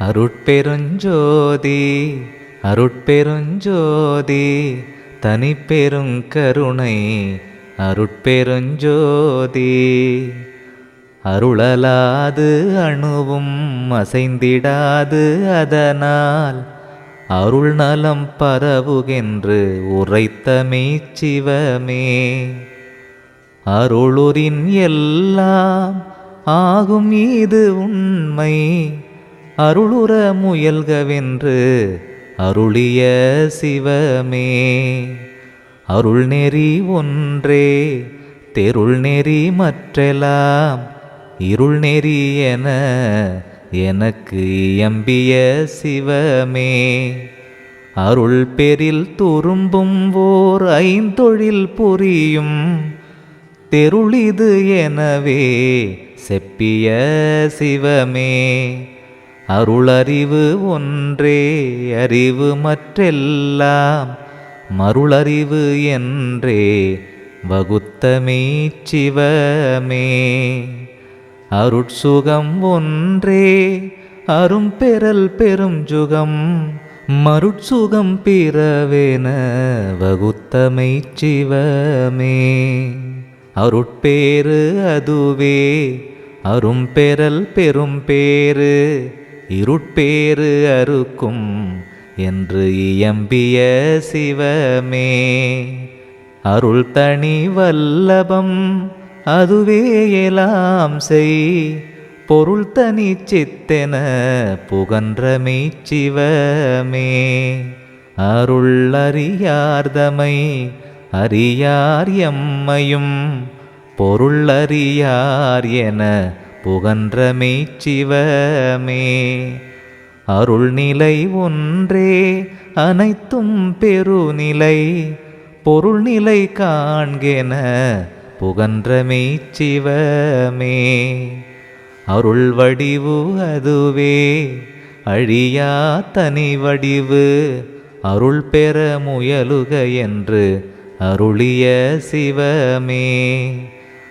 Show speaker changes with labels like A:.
A: அருட்பெருஞ்சோதி அருட்பெருஞ்சோதி தனிப்பெருங்கருணை அருட்பெருஞ்சோதி. அருளலாது அணுவும் அசைந்திடாது அதனால் அருள் நலம் பரவுகென்று உரைத்த மெய்ச்சிவமே. அருளுரின் எல்லாம் ஆகும் இது உண்மை அருளுற முயல்கவென்று அருளிய சிவமே. அருள் நெறி ஒன்றே தெருள் நெறி மற்றெல்லாம் இருள் நெறி என எனக்கு எம்பிய சிவமே. அருள் பெரில் துரும்பும் ஓர் ஐந்தொழில் புரியும் தெருளிது எனவே செப்பிய சிவமே. அருளறிவு ஒன்றே அறிவு மற்றெல்லாம் மருளறிவு என்றே வகுத்தமே சிவமே அருட்சுகம் ஒன்றே அரும்பெறல் பெரும் சுகம் மருட்சுகம் பிறவேன வகுத்தமை சிவமே அருட்பேறு அதுவே அரும்பெறல் பெரும் பேறு இருட்பேறு அறுக்கும் என்று இயம்பிய சிவமே. அருள் தனி வல்லபம் அதுவே எலாம் செய். பொருள் தனி சித்தென புகன்றமை சிவமே அருள் அறியார்தமை அறியார் எம்மையும் பொருள் அறியார் என புகன்றமை சிவமே அருள்நிலை ஒன்றே அனைத்தும் பெருநிலை. பொருள்நிலை காண்கென புகன்ற சிவமே அருள் வடிவு அதுவே அழியா தனி வடிவு. அருள் பெற முயலுக என்று அருளிய சிவமே.